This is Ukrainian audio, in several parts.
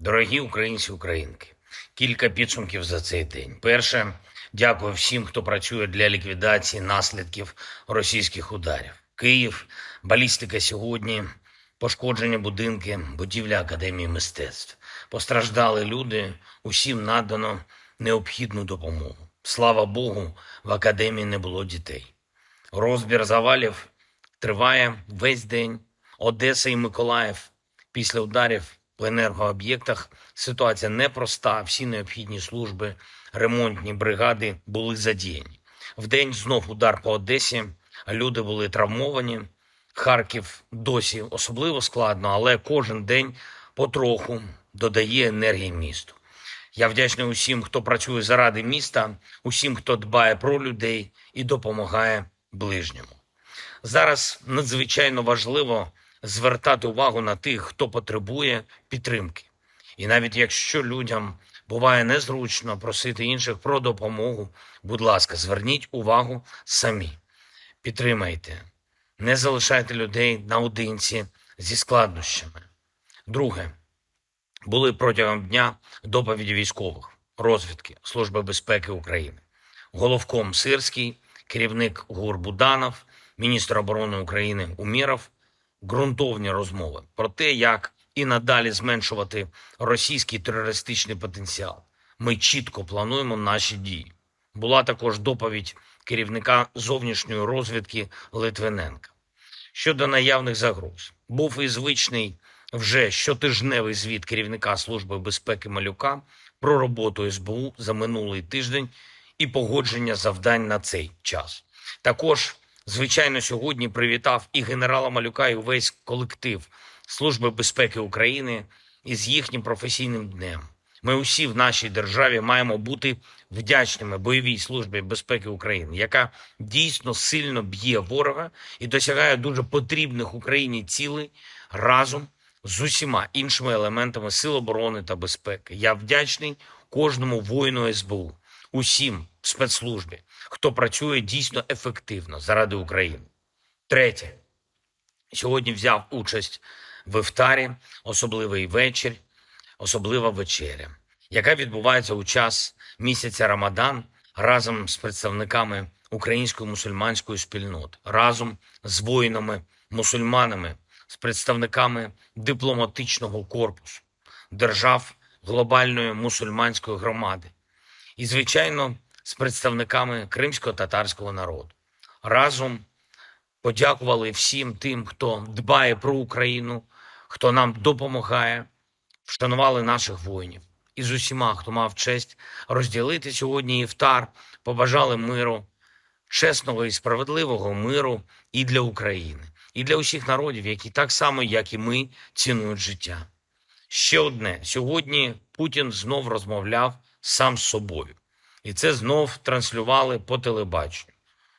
Дорогі українці, українки, кілька підсумків за цей день. Перше, дякую всім, хто працює для ліквідації наслідків російських ударів. Київ, балістика сьогодні, пошкоджені будинки, будівля Академії мистецтв. Постраждали люди, усім надано необхідну допомогу. Слава Богу, в академії не було дітей. Розбір завалів триває весь день. Одеса і Миколаїв після ударів в енергооб'єктах ситуація непроста. Всі необхідні служби, ремонтні бригади були задіяні. Вдень знов удар по Одесі. Люди були травмовані. Харків досі особливо складно, але кожен день потроху додає енергії місту. Я вдячний усім, хто працює заради міста, усім, хто дбає про людей і допомагає ближньому. Зараз надзвичайно важливо звертати увагу на тих, хто потребує підтримки. І навіть якщо людям буває незручно просити інших про допомогу, будь ласка, зверніть увагу самі. Підтримайте, не залишайте людей наодинці зі складнощами. Друге, були протягом дня доповіді військових, розвідки Служби безпеки України. Головком Сирський, керівник ГУР Буданов, міністр оборони України Уміров. Ґрунтовні розмови про те, як і надалі зменшувати російський терористичний потенціал. Ми чітко плануємо наші дії. Була також доповідь керівника зовнішньої розвідки Литвиненка. Щодо наявних загроз, був і звичний вже щотижневий звіт керівника Служби безпеки Малюка про роботу СБУ за минулий тиждень і погодження завдань на цей час. Також, звичайно, сьогодні привітав і генерала Малюка, і увесь колектив Служби безпеки України із їхнім професійним днем. Ми усі в нашій державі маємо бути вдячними бойовій службі безпеки України, яка дійсно сильно б'є ворога і досягає дуже потрібних Україні цілей разом з усіма іншими елементами сил оборони та безпеки. Я вдячний кожному воїну СБУ, усім спецслужбі, хто працює дійсно ефективно заради України. Третє, сьогодні взяв участь в іфтарі, особливий вечір, особлива вечеря, яка відбувається у час місяця Рамадан разом з представниками української мусульманської спільноти, разом з воїнами, мусульманами, з представниками дипломатичного корпусу, держав глобальної мусульманської громади і, звичайно, з представниками кримсько-татарського народу. Разом подякували всім тим, хто дбає про Україну, хто нам допомагає, вшанували наших воїнів. І з усіма, хто мав честь розділити сьогодні іфтар, побажали миру, чесного і справедливого миру і для України, і для усіх народів, які так само, як і ми, цінують життя. Ще одне: сьогодні Путін знов розмовляв сам з собою, і це знов транслювали по телебаченню.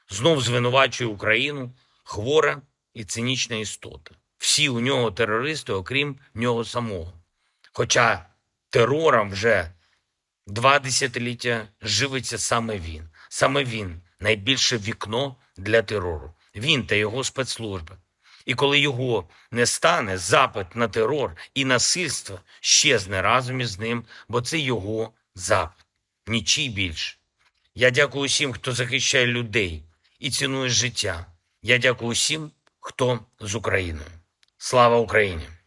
Знов звинувачує Україну хвора і цинічна істота. Всі у нього терористи, окрім нього самого. Хоча терором вже два десятиліття живиться саме він. Саме він найбільше вікно для терору. Він та його спецслужби. І коли його не стане, запит на терор і насильство щезне разом із ним, бо це його запит. Нічий більше. Я дякую усім, хто захищає людей і цінує життя. Я дякую усім, хто з Україною. Слава Україні!